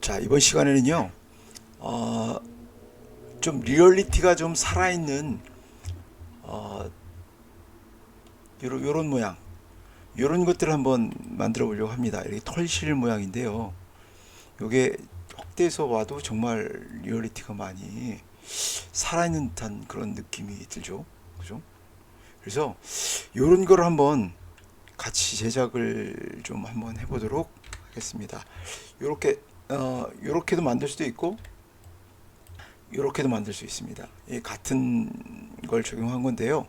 자, 이번 시간에는요, 어, 좀 리얼리티가 좀 살아있는, 어, 요런, 요런 모양, 요런 것들을 한번 만들어 보려고 합니다. 이렇게 털실 모양인데요. 요게 확대해서 와도 정말 리얼리티가 많이 살아있는 듯한 그런 느낌이 들죠. 그죠? 그래서 요런 걸 한번 같이 제작을 좀 한번 해보도록 하겠습니다. 요렇게 어 요렇게도 만들 수도 있고 요렇게도 만들 수 있습니다. 이 같은 걸 적용한 건데요.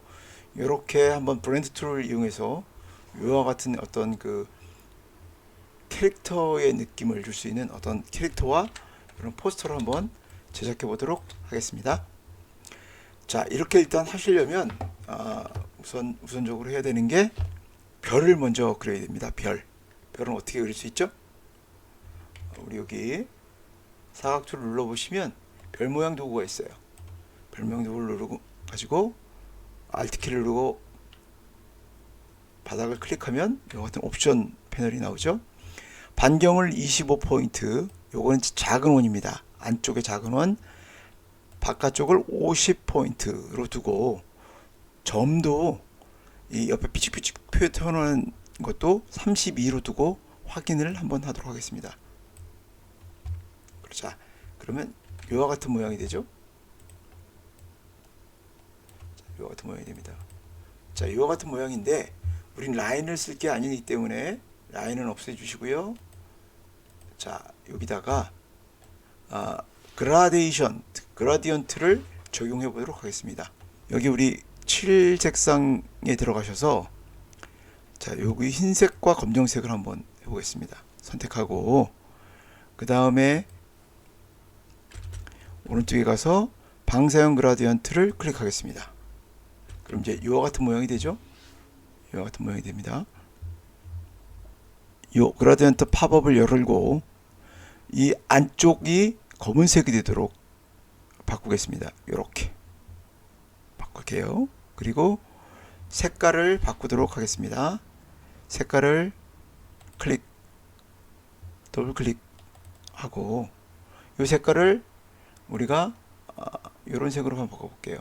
요렇게 한번 브랜드 툴을 이용해서 요와 같은 어떤 그 캐릭터의 느낌을 줄 수 있는 어떤 캐릭터와 이런 포스터를 한번 제작해 보도록 하겠습니다. 자 이렇게 일단 하시려면 아, 우선 우선적으로 해야 되는 게 별을 먼저 그려야 됩니다. 별 별은 어떻게 그릴 수 있죠? 우리 여기 사각줄을 눌러 보시면 별 모양 도구가 있어요. 별 모양 도구를 누르고 가지고 Alt 키를 누르고 바닥을 클릭하면 이 같은 옵션 패널이 나오죠. 반경을 25포인트. 요거는 작은 원입니다. 안쪽에 작은 원, 바깥쪽을 50포인트로 두고 점도 이 옆에 피직피직 표현하는 것도 32로 두고 확인을 한번 하도록 하겠습니다. 자, 그러면 요와 같은 모양이 되죠? 자, 요와 같은 모양이 됩니다. 자, 요와 같은 모양인데 우린 라인을 쓸 게 아니기 때문에 라인은 없애 주시고요. 자, 여기다가 아, 그라데이션, 그라디언트를 적용해 보도록 하겠습니다. 여기 우리 칠 색상에 들어가셔서 자, 여기 흰색과 검정색을 한번 해 보겠습니다. 선택하고 그 다음에 오른쪽에 가서 방사형 그라디언트를 클릭하겠습니다. 그럼 이제 이와 같은 모양이 되죠? 이와 같은 모양이 됩니다. 이 그라디언트 팝업을 열고 이 안쪽이 검은색이 되도록 바꾸겠습니다. 이렇게 바꿀게요. 그리고 색깔을 바꾸도록 하겠습니다. 색깔을 클릭 더블 클릭하고 이 색깔을 우리가 이런 색으로 한번 바꿔볼게요.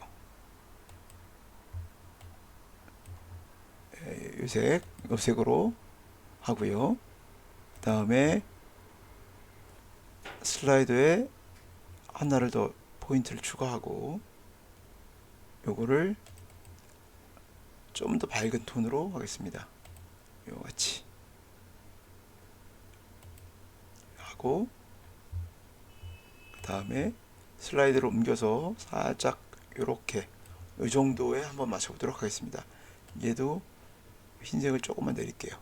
요색, 요색으로 하고요. 그 다음에 슬라이드에 하나를 더 포인트를 추가하고 요거를 좀 더 밝은 톤으로 하겠습니다. 요 같이 하고 그 다음에 슬라이드를 옮겨서 살짝 요렇게 이 정도에 한번 맞춰보도록 하겠습니다. 얘도 흰색을 조금만 내릴게요.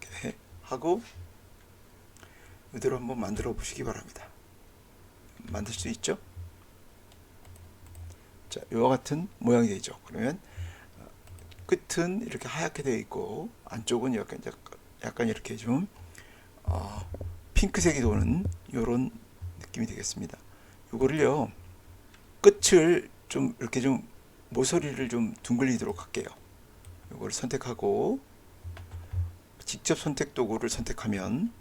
이렇게 하고 이대로 한번 만들어 보시기 바랍니다. 만들 수 있죠? 자, 이와 같은 모양이 되죠. 그러면 어, 끝은 이렇게 하얗게 되어 있고 안쪽은 약간 약간 이렇게 좀 어, 핑크색이 도는 이런 느낌이 되겠습니다. 이거를요 끝을 좀 이렇게 좀 모서리를 좀 둥글리도록 할게요. 이걸 선택하고 직접 선택 도구를 선택하면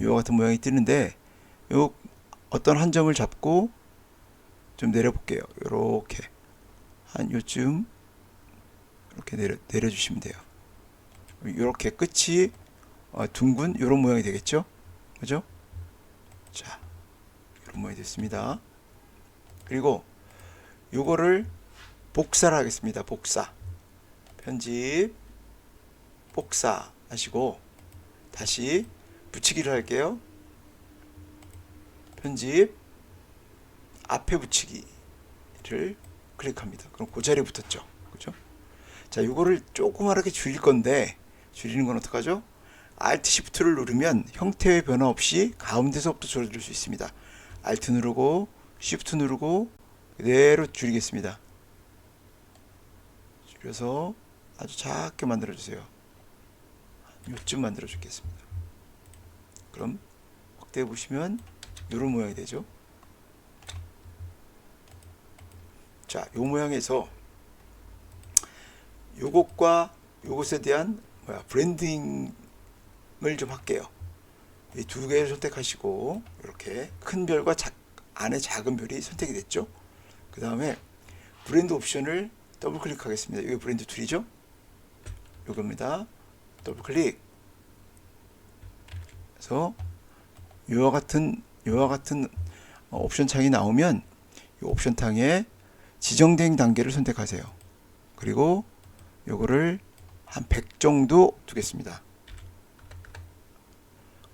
이와 같은 모양이 뜨는데 요 어떤 한 점을 잡고 좀 내려 볼게요. 이렇게 한 요쯤 이렇게 내려 내려주시면 돼요. 이렇게 끝이 어, 둥근 이런 모양이 되겠죠? 그죠? 자, 모양이 됐습니다. 그리고 요거를 복사를 하겠습니다. 복사. 편집 복사 하시고 다시 붙이기를 할게요. 편집 앞에 붙이기를 클릭합니다. 그럼 그 자리에 붙었죠. 그죠? 자, 요거를 조그맣게 줄일 건데 줄이는 건 어떡하죠? Alt Shift를 누르면 형태의 변화 없이 가운데서부터 줄여줄 수 있습니다. Alt 누르고 Shift 누르고 그대로 줄이겠습니다. 줄여서 아주 작게 만들어 주세요. 요쯤 만들어 주겠습니다. 그럼 확대해 보시면 이런 모양이 되죠. 자, 요 모양에서 요것과 요것에 대한 뭐야 브랜딩을 좀 할게요. 이 두 개를 선택하시고 이렇게 큰 별과 자, 안에 작은 별이 선택이 됐죠. 그 다음에 브랜드 옵션을 더블 클릭하겠습니다. 이게 브랜드 툴이죠. 이겁니다. 더블 클릭. 그래서 이와 같은 이와 같은 어, 옵션 창이 나오면 이 옵션 창에 지정된 단계를 선택하세요. 그리고 요거를 한 100 정도 두겠습니다.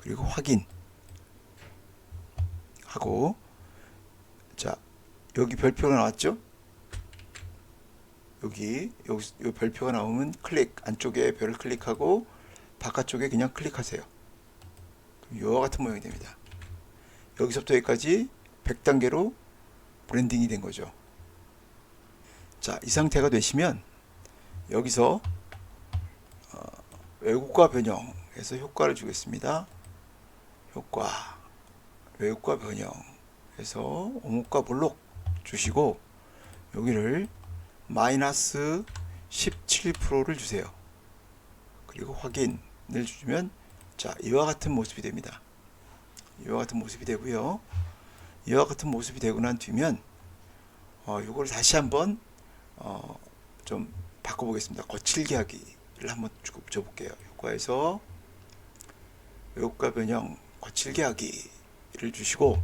그리고 확인 하고 자 여기 별표가 나왔죠? 여기 여기 요 별표가 나오면 클릭 안쪽에 별을 클릭하고 바깥쪽에 그냥 클릭하세요. 이와 같은 모양이 됩니다. 여기서부터 여기까지 100단계로 브랜딩이 된 거죠. 자, 이 상태가 되시면 여기서 어, 왜곡과 변형해서 효과를 주겠습니다. 효과, 왜곡과 변형 해서 오목과 볼록 주시고 여기를 마이너스 17%를 주세요. 그리고 확인을 주면 자 이와 같은 모습이 됩니다. 이와 같은 모습이 되고요. 이와 같은 모습이 되고 난 뒤면 어, 이걸 다시 한번 어, 좀 바꿔보겠습니다. 거칠게 하기를 한번 주- 줘볼게요. 효과에서 왜곡과 변형 거칠게 하기를 주시고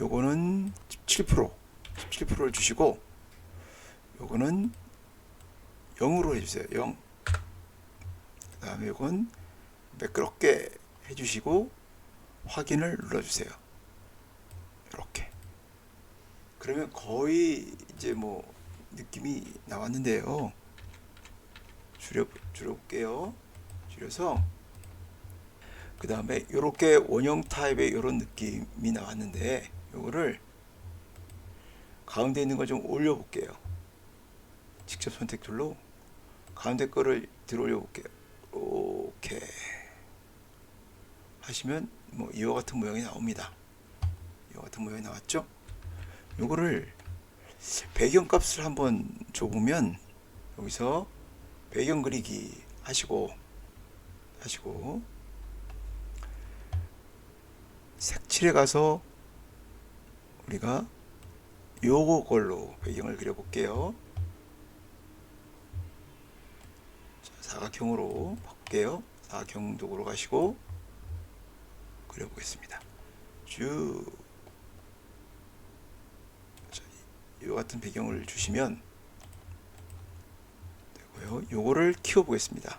요거는 17% 17%를 주시고 요거는 0으로 해주세요. 0. 그 다음에 요건 매끄럽게 해주시고 확인을 눌러주세요. 이렇게. 그러면 거의 이제 뭐 느낌이 나왔는데요. 줄여 줄여볼게요. 줄여서 그 다음에 이렇게 원형 타입의 이런 느낌이 나왔는데 요거를 가운데 있는 걸 좀 올려 볼게요. 직접 선택 툴로 가운데 거를 들어 올려 볼게요. 이렇게 하시면 뭐 이와 같은 모양이 나옵니다. 이와 같은 모양이 나왔죠? 요거를 배경값을 한번 줘보면 여기서 배경 그리기 하시고 하시고 색칠에 가서 우리가 요거 걸로 배경을 그려볼게요. 자, 사각형으로 바꿀게요. 사각형 도구로 가시고 그려보겠습니다. 쭉. 자, 이 같은 배경을 주시면 되고요. 요거를 키워보겠습니다.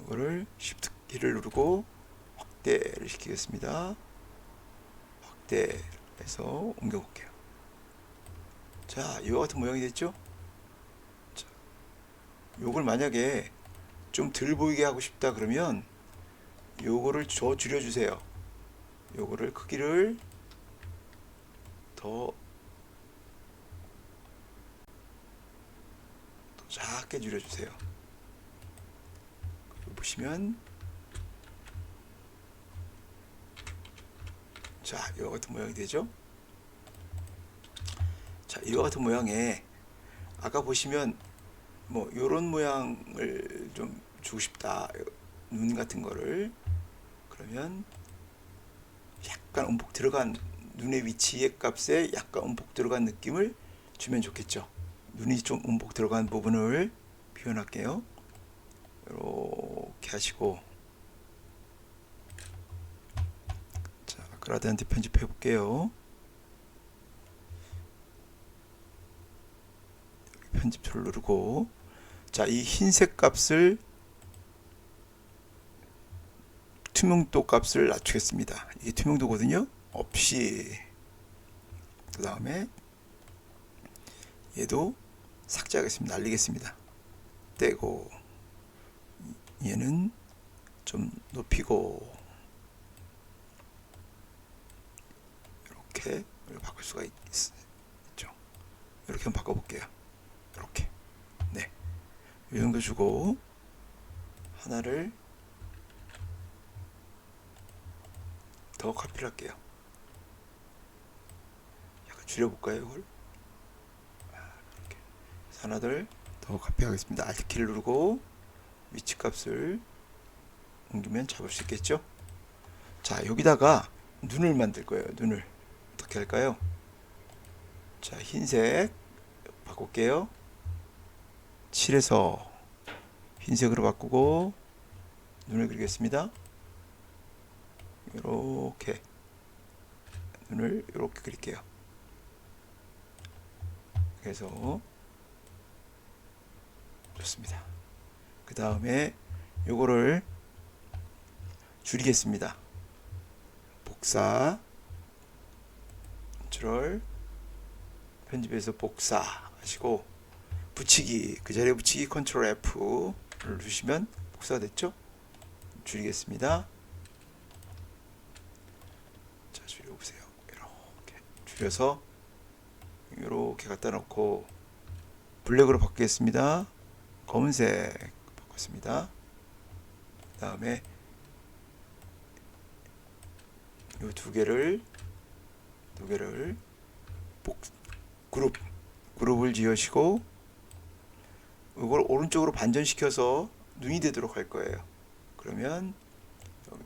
요거를 Shift 키를 누르고 확대를 시키겠습니다. 확대해서 옮겨볼게요. 자, 이와 같은 모양이 됐죠? 자, 요걸 만약에 좀 덜 보이게 하고 싶다 그러면 요거를 더 줄여주세요. 요거를 크기를 더, 더 작게 줄여주세요. 보시면 자, 이와 같은 모양이 되죠? 자, 이와 같은 모양에 아까 보시면 뭐 요런 모양을 좀 주고 싶다. 눈 같은 거를 그러면 약간 움푹 들어간 눈의 위치의 값에 약간 움푹 들어간 느낌을 주면 좋겠죠. 눈이 좀 움푹 들어간 부분을 표현할게요. 이렇게 하시고 자, 그라디언트 편집해 볼게요. 편집 툴 누르고 자, 이 흰색 값을 투명도 값을 낮추겠습니다. 이게 투명도거든요. 없이 그 다음에 얘도 삭제하겠습니다. 날리겠습니다. 떼고 얘는 좀 높이고 이렇게 바꿀 수가 있, 있죠. 이렇게 한번 바꿔볼게요. 이렇게 네, 이 정도 주고 하나를 더 카피를 할게요. 약간 줄여볼까요, 이걸? 아, 이렇게. 그래서 하나를 더 카피하겠습니다. Alt 키를 누르고 위치 값을 옮기면 잡을 수 있겠죠? 자, 여기다가 눈을 만들 거예요. 눈을. 어떻게 할까요? 자, 흰색 바꿀게요. 7에서 흰색으로 바꾸고 눈을 그리겠습니다. 이렇게 눈을 이렇게 그릴게요. 그래서 좋습니다. 그 다음에 요거를 줄이겠습니다. 복사 컨트롤 편집해서 복사 하시고 붙이기 그 자리에 붙이기 컨트롤 F를 누르시면 복사가 됐죠? 줄이겠습니다. 자 줄여보세요. 이렇게 줄여서 이렇게 갖다 놓고 블랙으로 바꾸겠습니다. 검은색 바꿨습니다. 그 다음에 이 두 개를 두 개를 복, 그룹 그룹을 지으시고 이걸 오른쪽으로 반전시켜서 눈이 되도록 할 거예요. 그러면 여기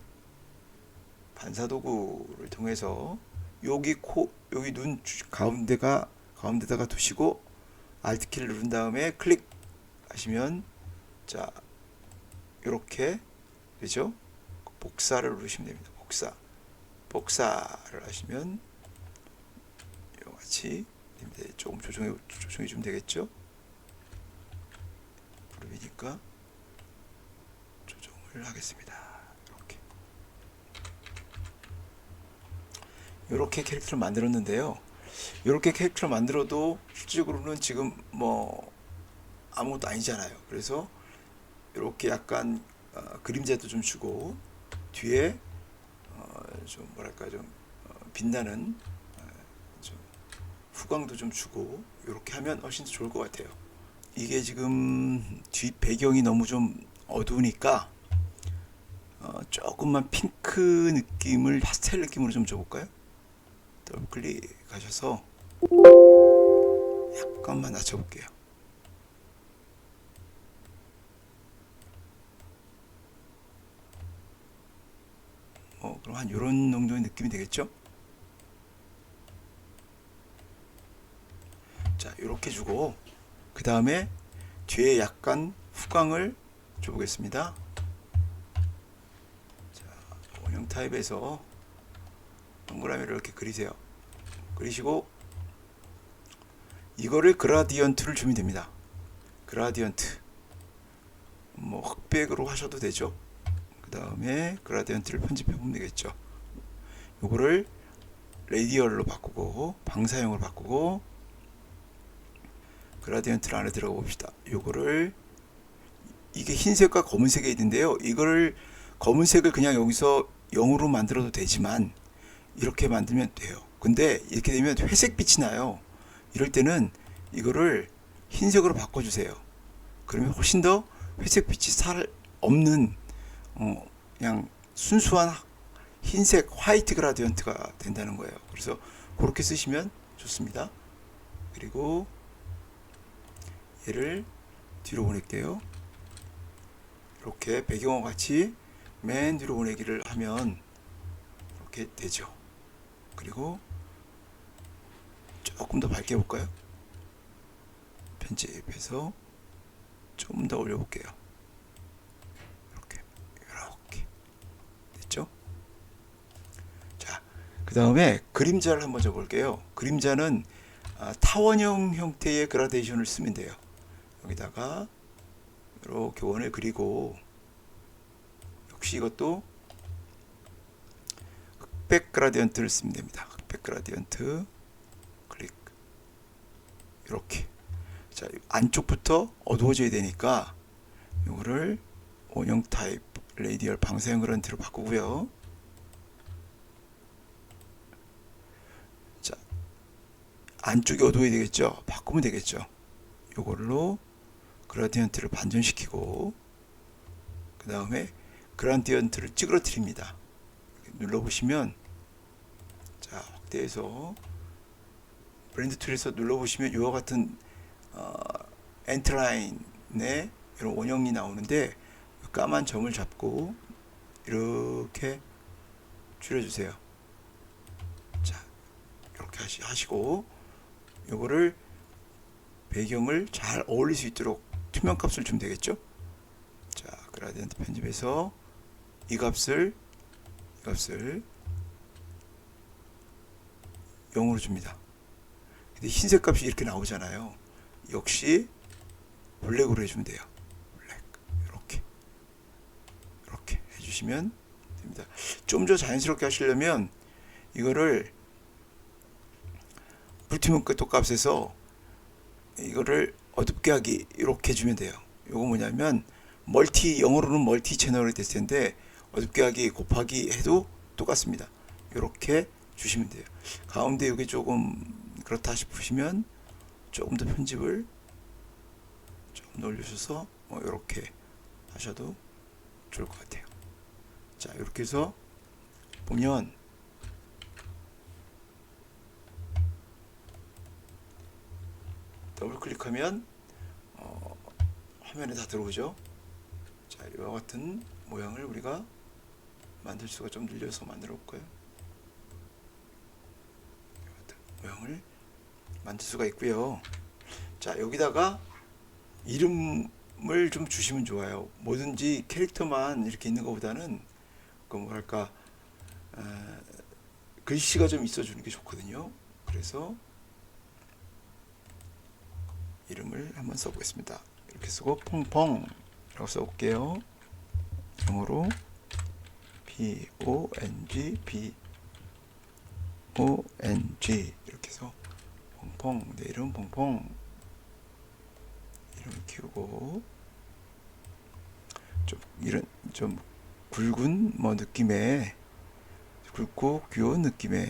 반사 도구를 통해서 여기 코 여기 눈 주- 가운데가 가운데다가 두시고 Alt 키를 누른 다음에 클릭 하시면 자 이렇게 되죠? 복사를 누르시면 됩니다. 복사 복사를 하시면 같이. 조금 조정해 조정해 주면 되겠죠? 그룹이니까 조정을 하겠습니다. 이렇게 이렇게 캐릭터를 만들었는데요. 이렇게 캐릭터를 만들어도 실질적으로는 지금 뭐 아무것도 아니잖아요. 그래서 이렇게 약간 어, 그림자도 좀 주고 뒤에 어, 좀 뭐랄까 좀 어, 빛나는 후광도 좀 주고 이렇게 하면 훨씬 더 좋을 것 같아요. 이게 지금 뒷 배경이 너무 좀 어두우니까 어, 조금만 핑크 느낌을 파스텔 느낌으로 좀 줘볼까요? 더블 클릭하셔서 약간만 낮춰볼게요. 어, 그럼 한 이런 정도의 느낌이 되겠죠? 자, 이렇게 주고 그 다음에 뒤에 약간 후광을 줘보겠습니다. 자, 원형 타입에서 동그라미를 이렇게 그리세요. 그리시고 이거를 그라디언트를 주면 됩니다. 그라디언트 뭐 흑백으로 하셔도 되죠. 그 다음에 그라디언트를 편집해 보면 되겠죠. 요거를 레디얼로 바꾸고 방사형으로 바꾸고 그라디언트 안에 들어가 봅시다. 요거를 이게 흰색과 검은색이 있는데요. 이거를 검은색을 그냥 여기서 0으로 만들어도 되지만 이렇게 만들면 돼요. 근데 이렇게 되면 회색 빛이 나요. 이럴 때는 이거를 흰색으로 바꿔주세요. 그러면 훨씬 더 회색 빛이 살 없는 어, 그냥 순수한 흰색 화이트 그라디언트가 된다는 거예요. 그래서 그렇게 쓰시면 좋습니다. 그리고 얘를 뒤로 보낼게요. 이렇게 배경과 같이 맨 뒤로 보내기를 하면 이렇게 되죠. 그리고 조금 더 밝게 볼까요? 편집해서 좀 더 올려볼게요. 이렇게 이렇게 됐죠? 자, 그 다음에 그림자를 한번 줘볼게요. 그림자는 아, 타원형 형태의 그라데이션을 쓰면 돼요. 여기다가 이렇게 원을 그리고 역시 이것도 흑백 그라디언트를 쓰면 됩니다. 흑백 그라디언트 클릭 이렇게 자 안쪽부터 어두워져야 되니까 이거를 원형 타입 레이디얼 방사형 그라디언트로 바꾸고요. 자 안쪽이 어두워야 되겠죠. 바꾸면 되겠죠. 요걸로 그라디언트를 반전시키고 그 다음에 그라디언트를 찌그러뜨립니다. 눌러보시면 자 확대해서 브랜드 툴에서 눌러보시면 이와 같은 어, 엔트라인의 이런 원형이 나오는데 까만 점을 잡고 이렇게 줄여주세요. 자, 이렇게 하시, 하시고 요거를 배경을 잘 어울릴 수 있도록 투명 값을 주면 되겠죠? 자, 그라디언트 편집에서 이 값을 이 값을 0으로 줍니다. 근데 흰색 값이 이렇게 나오잖아요. 역시 블랙으로 해주면 돼요. 블랙 이렇게 이렇게 해주시면 됩니다. 좀 더 자연스럽게 하시려면 이거를 불티문 끝도 값에서 이거를 어둡게 하기 이렇게 해주면 돼요. 요거 뭐냐면 멀티 영어로는 멀티 채널이 됐을 텐데 어둡게 하기 곱하기 해도 똑같습니다. 이렇게 주시면 돼요. 가운데 여기 조금 그렇다 싶으시면 조금 더 편집을 좀 올려주셔서 뭐 이렇게 하셔도 좋을 것 같아요. 자 이렇게 해서 보면 더블 클릭하면 어, 화면에 다 들어오죠. 자 이와 같은 모양을 우리가 만들 수가 좀 늘려서 만들어 볼까요? 모양을 만들 수가 있고요. 자 여기다가 이름을 좀 주시면 좋아요. 뭐든지 캐릭터만 이렇게 있는 것보다는 그 뭐랄까 어, 글씨가 좀 있어주는 게 좋거든요. 그래서 이름을 한번 써보겠습니다. 이렇게 쓰고 퐁퐁이라고 써볼게요. 영어로 P O N G P O N G 이렇게 해서 퐁퐁 내 이름 퐁퐁 이름을 키우고 좀 이런 좀 굵은 뭐 느낌의 굵고 귀여운 느낌의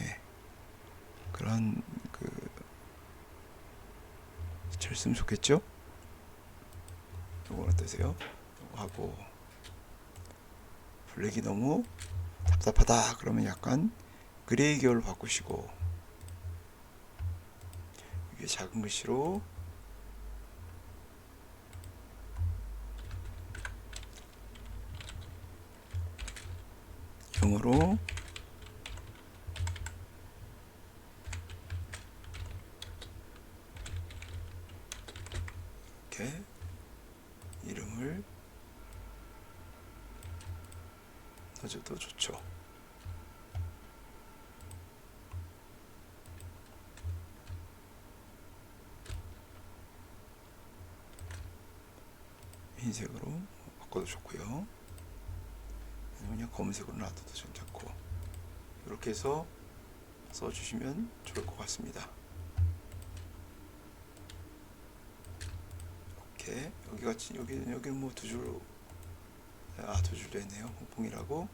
그런 그 쳤으면 좋겠죠? 이건 어떠세요? 하고 블랙이 너무 답답하다 그러면 약간 그레이 계열로 바꾸시고 위에 작은 글씨로 영어로 이렇게 이름을 넣어줘도 좋죠. 흰색으로 바꿔도 좋고요. 그냥 검은색으로 놔둬도 괜찮고 이렇게 해서 써주시면 좋을 것 같습니다. 이렇게 여기 같이 여기 여기는 뭐 두 줄로 아두 줄로 했네요. 홍콩이라고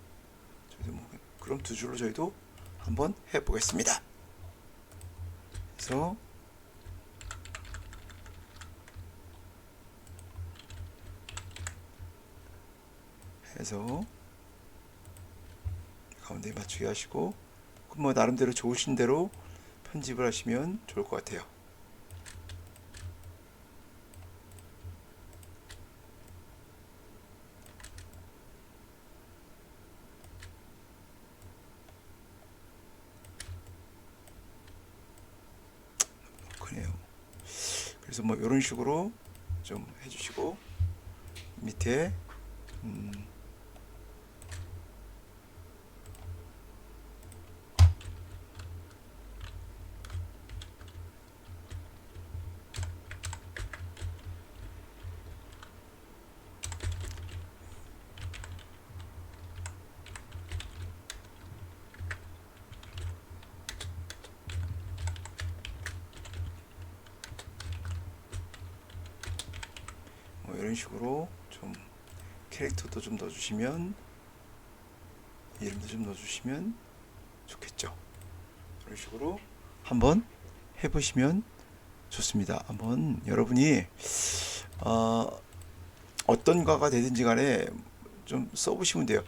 저희도 뭐 그럼 두 줄로 저희도 한번 해보겠습니다. 그래서 해서 가운데 맞추게 하시고 뭐 나름대로 좋으신 대로 편집을 하시면 좋을 것 같아요. 그래서 뭐 이런 식으로 좀 해주시고 밑에 음, 식으로 좀 캐릭터도 좀 넣어주시면 이름도 좀 넣어주시면 좋겠죠. 이런 식으로 한번 해보시면 좋습니다. 한번 여러분이 어, 어떤 과가 되든지 간에 좀 써보시면 돼요.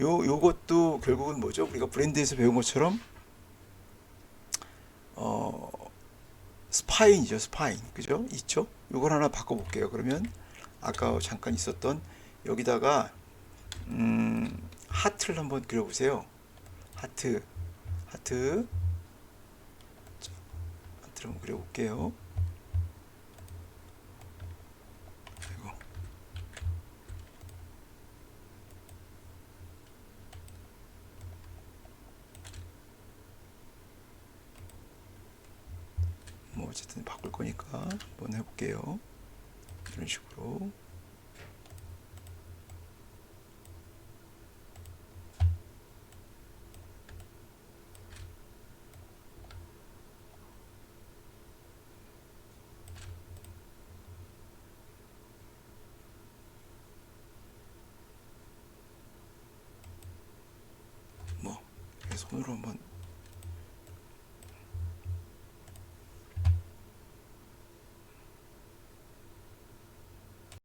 요 요것도 결국은 뭐죠? 우리가 브랜드에서 배운 것처럼 어 스파인이죠, 스파인, 그죠? 있죠? 요걸 하나 바꿔볼게요. 그러면 아까 잠깐 있었던 여기다가 음, 하트를 한번 그려보세요. 하트 하트. 자, 하트를 한번 그려볼게요. 뭐 어쨌든 바꿀 거니까 한번 해볼게요 이런 식으로